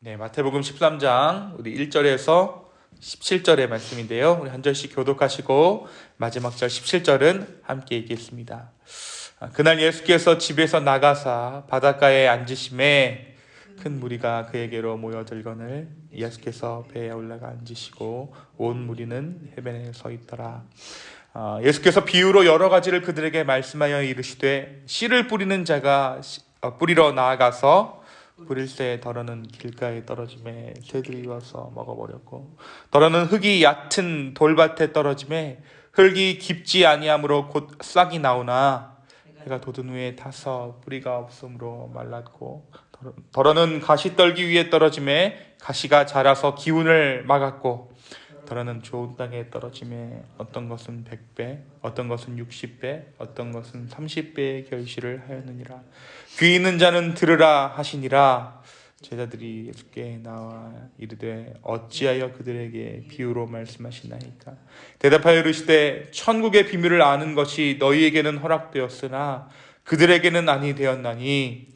네, 마태복음 13장 우리 1절에서 17절의 말씀인데요. 우리 한 절씩 교독하시고 마지막 절 17절은 함께 읽겠습니다. 아, 그날 예수께서 집에서 나가사 바닷가에 앉으심에 큰 무리가 그에게로 모여들거늘 예수께서 배에 올라가 앉으시고 온 무리는 해변에 서 있더라. 아, 예수께서 비유로 여러 가지를 그들에게 말씀하여 이르시되 씨를 뿌리는 자가 씨- 어, 뿌리러 나아가서 뿌릴 새 덜어는 길가에 떨어짐에 새들이 와서 먹어버렸고 덜어는 흙이 얕은 돌밭에 떨어짐에 흙이 깊지 아니하므로 곧 싹이 나오나 해가 돋은 후에 타서 뿌리가 없으므로 말랐고 덜어- 덜어는 가시 떨기 위에 떨어짐에 가시가 자라서 기운을 막았고 덜어는 좋은 땅에 떨어짐에 어떤 것은 100배 어떤 것은 60배 어떤 것은 30배의 결실을 하였느니라. 귀 있는 자는 들으라 하시니라. 제자들이 예수께 나와 이르되 어찌하여 그들에게 비유로 말씀하시나이까? 대답하여 이르시되 천국의 비밀을 아는 것이 너희에게는 허락되었으나 그들에게는 아니 되었나니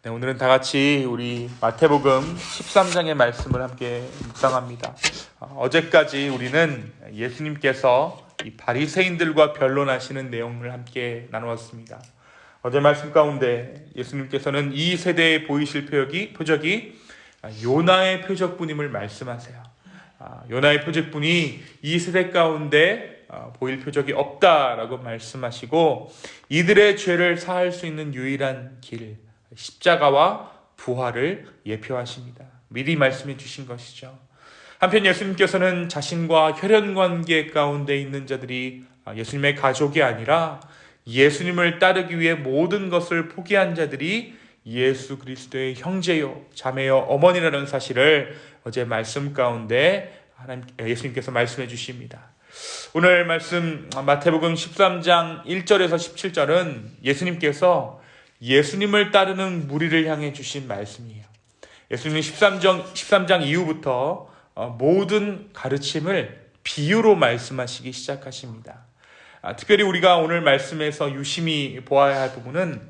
네, 오늘은 다 같이 우리 마태복음 13장의 말씀을 함께 묵상합니다. 어, 어제까지 우리는 예수님께서 이 바리새인들과 변론하시는 내용을 함께 나누었습니다. 어제 말씀 가운데 예수님께서는 이 세대에 보이실 표적이 표적이 요나의 표적뿐임을 말씀하세요. 아, 요나의 표적뿐이 이 세대 가운데 어, 보일 표적이 없다라고 말씀하시고 이들의 죄를 사할 수 있는 유일한 길 십자가와 부활을 예표하십니다. 미리 말씀해 주신 것이죠. 한편 예수님께서는 자신과 혈연 관계 가운데 있는 자들이 예수님의 가족이 아니라 예수님을 따르기 위해 모든 것을 포기한 자들이 예수 그리스도의 형제요, 자매요, 어머니라는 사실을 어제 말씀 가운데 하나님 예수님께서 말씀해 주십니다. 오늘 말씀 마태복음 13장 1절에서 17절은 예수님께서 예수님을 따르는 무리를 향해 주신 말씀이에요. 예수님 13장, 13장 이후부터 어, 모든 가르침을 비유로 말씀하시기 시작하십니다. 아, 특별히 우리가 오늘 말씀에서 유심히 보아야 할 부분은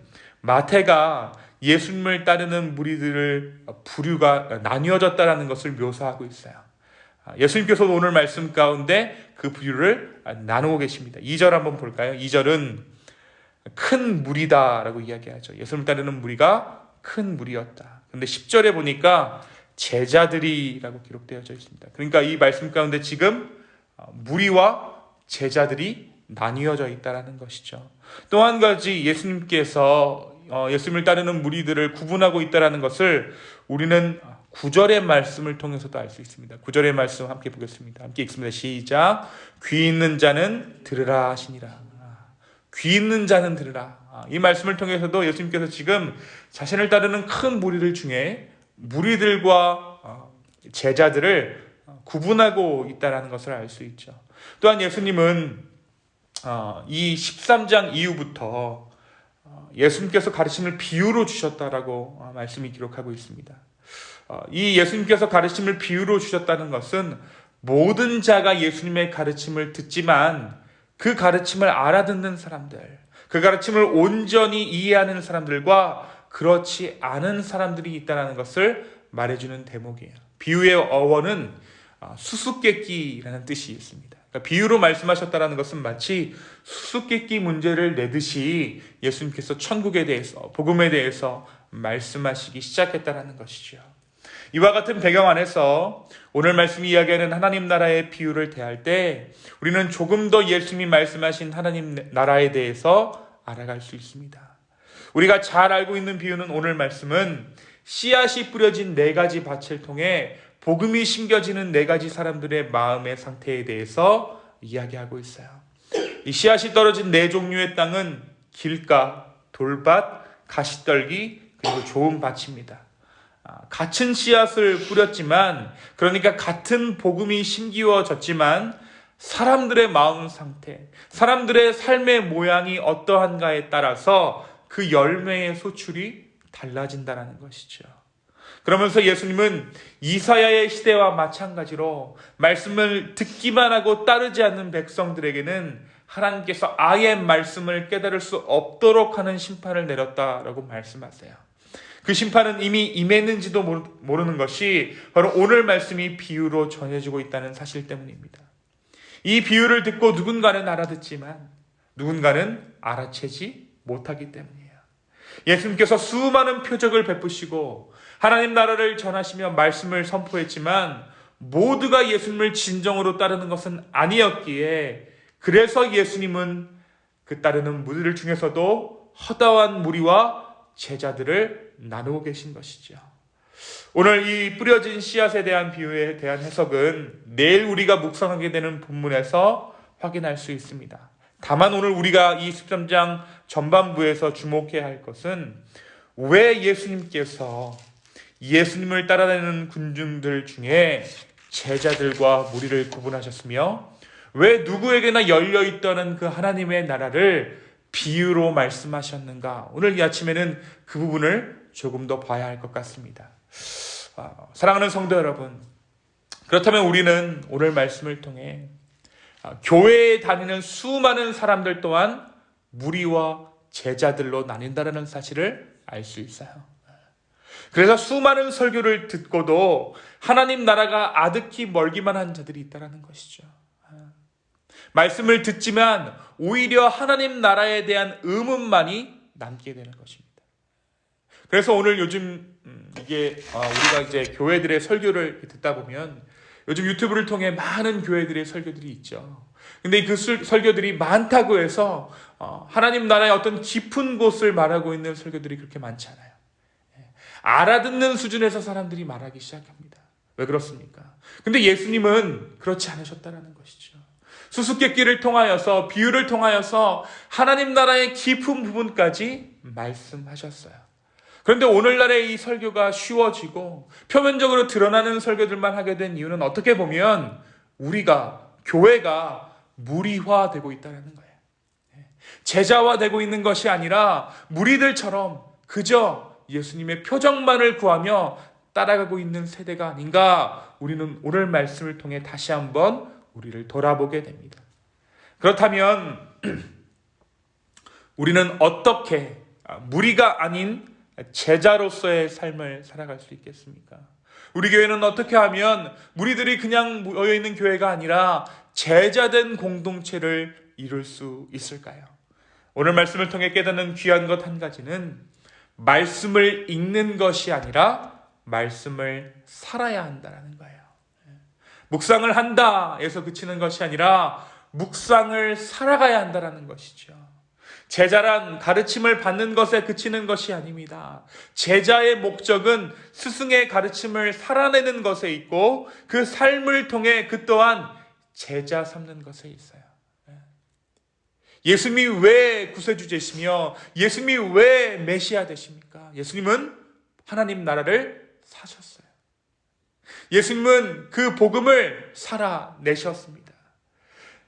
마태가 예수님을 따르는 무리들을 부류가 나뉘어졌다라는 것을 묘사하고 있어요. 아, 예수님께서도 오늘 말씀 가운데 그 부류를 나누고 계십니다. 2절 한번 볼까요? 2절은 큰 무리다라고 이야기하죠. 예수님을 따르는 무리가 큰 무리였다. 근데 10절에 보니까 제자들이라고 기록되어져 있습니다. 그러니까 이 말씀 가운데 지금 무리와 제자들이 나뉘어져 있다라는 것이죠. 또 한 가지 예수님께서 어, 예수님을 따르는 무리들을 구분하고 있다라는 것을 우리는 구절의 말씀을 통해서도 알 수 있습니다. 구절의 말씀 함께 보겠습니다. 함께 읽습니다. 시작. 귀 있는 자는 들으라 하시니라. 귀 있는 자는 들으라. 아, 이 말씀을 통해서도 예수님께서 지금 자신을 따르는 큰 무리들 중에 무리들과 어, 제자들을 구분하고 있다라는 것을 알 수 있죠. 또한 예수님은 어, 이 13장 이후부터 어, 예수님께서 가르침을 비유로 주셨다라고 말씀이 기록하고 있습니다. 이 예수님께서 가르침을 비유로 주셨다는 것은 모든 자가 예수님의 가르침을 듣지만 그 가르침을 알아듣는 사람들, 그 가르침을 온전히 이해하는 사람들과 그렇지 않은 사람들이 있다는 것을 말해주는 대목이에요. 비유의 어원은 수수께끼라는 뜻이 있습니다. 그러니까 비유로 말씀하셨다는 것은 마치 수수께끼 문제를 내듯이 예수님께서 천국에 대해서, 복음에 대해서 말씀하시기 시작했다는 것이죠. 이와 같은 배경 안에서 오늘 말씀이 이야기하는 하나님 나라의 비유를 대할 때 우리는 조금 더 예수님이 말씀하신 하나님 나라에 대해서 알아갈 수 있습니다. 우리가 잘 알고 있는 비유는 오늘 말씀은 씨앗이 뿌려진 네 가지 밭을 통해 복음이 심겨지는 네 가지 사람들의 마음의 상태에 대해서 이야기하고 있어요. 이 씨앗이 떨어진 네 종류의 땅은 길가, 돌밭, 가시떨기, 그리고 좋은 밭입니다. 아, 같은 씨앗을 뿌렸지만, 그러니까 같은 복음이 심기워졌지만, 사람들의 마음 상태, 사람들의 삶의 모양이 어떠한가에 따라서 그 열매의 소출이 달라진다는 것이죠. 그러면서 예수님은 이사야의 시대와 마찬가지로 말씀을 듣기만 하고 따르지 않는 백성들에게는 하나님께서 아예 말씀을 깨달을 수 없도록 하는 심판을 내렸다라고 말씀하세요. 그 심판은 이미 임했는지도 모르는 것이 바로 오늘 말씀이 비유로 전해지고 있다는 사실 때문입니다. 이 비유를 듣고 누군가는 알아듣지만 누군가는 알아채지 못하기 때문이에요. 예수님께서 수많은 표적을 베푸시고 하나님 나라를 전하시며 말씀을 선포했지만 모두가 예수님을 진정으로 따르는 것은 아니었기에 그래서 예수님은 그 따르는 무리들 중에서도 허다한 무리와 제자들을 나누고 계신 것이죠. 오늘 이 뿌려진 씨앗에 대한 비유에 대한 해석은 내일 우리가 묵상하게 되는 본문에서 확인할 수 있습니다. 다만 오늘 우리가 이 13장 전반부에서 주목해야 할 것은 왜 예수님께서 예수님을 따라다니는 군중들 중에 제자들과 무리를 구분하셨으며 왜 누구에게나 열려 있다는 그 하나님의 나라를 비유로 말씀하셨는가? 오늘 이 아침에는 그 부분을 조금 더 봐야 할 것 같습니다. 아, 사랑하는 성도 여러분, 그렇다면 우리는 오늘 말씀을 통해 아, 교회에 다니는 수많은 사람들 또한 무리와 제자들로 나뉜다는 사실을 알 수 있어요. 그래서 수많은 설교를 듣고도 하나님 나라가 아득히 멀기만 한 자들이 있다는 것이죠. 말씀을 듣지만 오히려 하나님 나라에 대한 의문만이 남게 되는 것입니다. 그래서 오늘 요즘 음, 이게 아, 우리가 이제 교회들의 설교를 듣다 보면 요즘 유튜브를 통해 많은 교회들의 설교들이 있죠. 근데 그 설교들이 많다고 해서 어, 하나님 나라의 어떤 깊은 곳을 말하고 있는 설교들이 그렇게 많지 않아요. 예. 알아듣는 수준에서 사람들이 말하기 시작합니다. 왜 그렇습니까? 근데 예수님은 그렇지 않으셨다는 것이죠. 수수께끼를 통하여서 비유를 통하여서 하나님 나라의 깊은 부분까지 말씀하셨어요. 그런데 오늘날의 이 설교가 쉬워지고 표면적으로 드러나는 설교들만 하게 된 이유는 어떻게 보면 우리가 교회가 무리화되고 있다는 거예요. 제자화되고 있는 것이 아니라 무리들처럼 그저 예수님의 표정만을 구하며 따라가고 있는 세대가 아닌가 우리는 오늘 말씀을 통해 다시 한번 우리를 돌아보게 됩니다. 그렇다면 우리는 어떻게 무리가 아닌 제자로서의 삶을 살아갈 수 있겠습니까? 우리 교회는 어떻게 하면 무리들이 그냥 모여 있는 교회가 아니라 제자된 공동체를 이룰 수 있을까요? 오늘 말씀을 통해 깨닫는 귀한 것 한 가지는 말씀을 읽는 것이 아니라 말씀을 살아야 한다는 거예요. 묵상을 한다에서 그치는 것이 아니라 묵상을 살아가야 한다는 것이죠. 제자란 가르침을 받는 것에 그치는 것이 아닙니다. 제자의 목적은 스승의 가르침을 살아내는 것에 있고 그 삶을 통해 그 또한 제자 삼는 것에 있어요. 예수님이 왜 구세주제시며 예수님이 왜 메시아 되십니까? 예수님은 하나님 나라를 사셨어요. 예수님은 그 복음을 살아내셨습니다.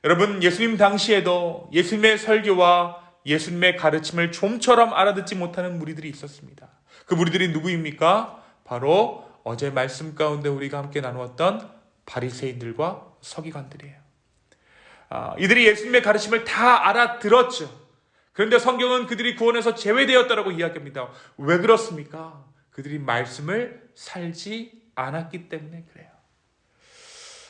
여러분, 예수님 당시에도 예수님의 설교와 예수님의 가르침을 좀처럼 알아듣지 못하는 무리들이 있었습니다. 그 무리들이 누구입니까? 바로 어제 말씀 가운데 우리가 함께 나누었던 바리새인들과 서기관들이에요. 아, 이들이 예수님의 가르침을 다 알아들었죠. 그런데 성경은 그들이 구원에서 제외되었다라고 이야기합니다. 왜 그렇습니까? 그들이 말씀을 살지 않았기 때문에 그래요.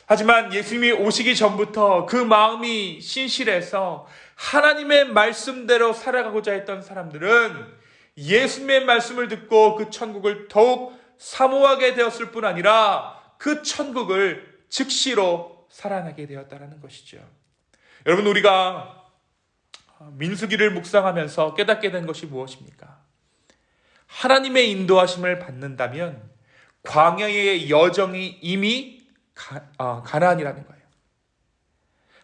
하지만 예수님이 오시기 전부터 그 마음이 신실해서 하나님의 말씀대로 살아가고자 했던 사람들은 예수님의 말씀을 듣고 그 천국을 더욱 사모하게 되었을 뿐 아니라 그 천국을 즉시로 살아나게 되었다는 것이죠. 여러분 우리가 민수기를 묵상하면서 깨닫게 된 것이 무엇입니까? 하나님의 인도하심을 받는다면 광야의 여정이 이미 가, 아, 가나안이라는 거예요.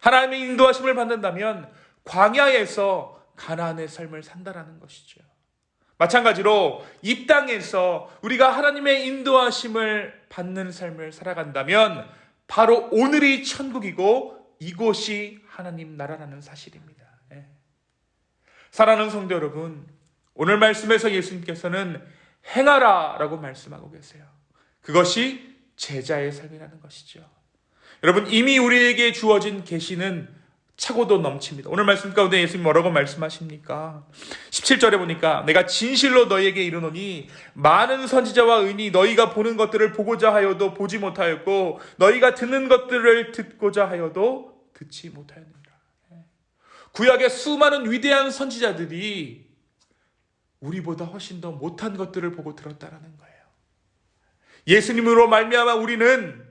하나님의 인도하심을 받는다면 광야에서 가나안의 삶을 산다라는 것이죠. 마찬가지로 이 땅에서 우리가 하나님의 인도하심을 받는 삶을 살아간다면 바로 오늘이 천국이고 이곳이 하나님 나라라는 사실입니다. 예. 사랑하는 성도 여러분, 오늘 말씀에서 예수님께서는 행하라 라고 말씀하고 계세요. 그것이 제자의 삶이라는 것이죠. 여러분 이미 우리에게 주어진 계시는 차고도 넘칩니다. 오늘 말씀 가운데 예수님 뭐라고 말씀하십니까? 17절에 보니까 내가 진실로 너희에게 이르노니 많은 선지자와 의인이 너희가 보는 것들을 보고자 하여도 보지 못하였고 너희가 듣는 것들을 듣고자 하여도 듣지 못하였느니라. 구약의 수많은 위대한 선지자들이 우리보다 훨씬 더 못한 것들을 보고 들었다라는 거예요. 예수님으로 말미암아 우리는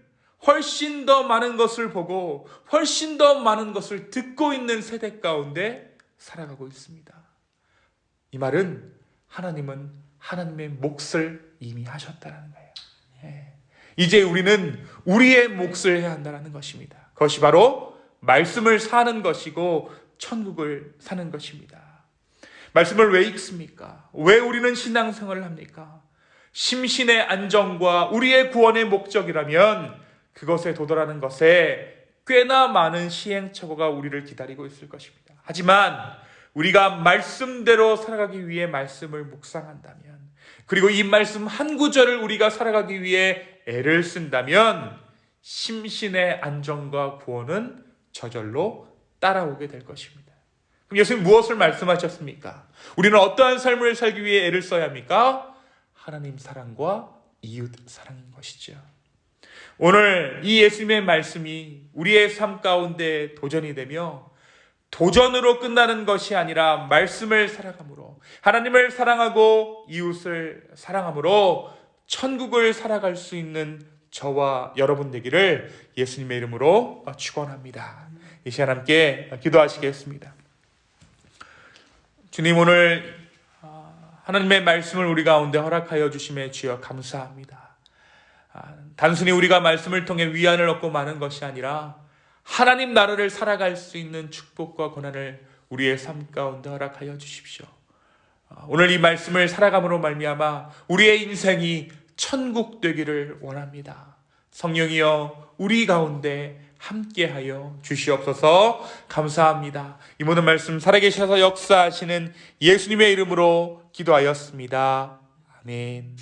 훨씬 더 많은 것을 보고 훨씬 더 많은 것을 듣고 있는 세대 가운데 살아가고 있습니다. 이 말은 하나님은 하나님의 몫을 이미 하셨다는 거예요. 예. 이제 우리는 우리의 몫을 해야 한다는 것입니다. 그것이 바로 말씀을 사는 것이고 천국을 사는 것입니다. 말씀을 왜 읽습니까? 왜 우리는 신앙생활을 합니까? 심신의 안정과 우리의 구원의 목적이라면 그것에 도달하는 것에 꽤나 많은 시행착오가 우리를 기다리고 있을 것입니다. 하지만 우리가 말씀대로 살아가기 위해 말씀을 묵상한다면 그리고 이 말씀 한 구절을 우리가 살아가기 위해 애를 쓴다면 심신의 안정과 구원은 저절로 따라오게 될 것입니다. 그럼 예수님 무엇을 말씀하셨습니까? 우리는 어떠한 삶을 살기 위해 애를 써야 합니까? 하나님 사랑과 이웃 사랑인 것이죠. 오늘 이 예수님의 말씀이 우리의 삶 가운데 도전이 되며 도전으로 끝나는 것이 아니라 말씀을 살아감으로 하나님을 사랑하고 이웃을 사랑함으로 천국을 살아갈 수 있는 저와 여러분 되기를 예수님의 이름으로 축원합니다. 이 시간 함께 기도하시겠습니다. 주님 오늘 하나님의 말씀을 우리 가운데 허락하여 주심에 주여 감사합니다. 아, 단순히 우리가 말씀을 통해 위안을 얻고 마는 것이 아니라 하나님 나라를 살아갈 수 있는 축복과 고난을 우리의 삶 가운데 허락하여 주십시오. 아, 오늘 이 말씀을 살아감으로 말미암아 우리의 인생이 천국 되기를 원합니다. 성령이여 우리 가운데 함께하여 주시옵소서 감사합니다. 이 모든 말씀 살아계셔서 역사하시는 예수님의 이름으로 기도하였습니다. 아멘.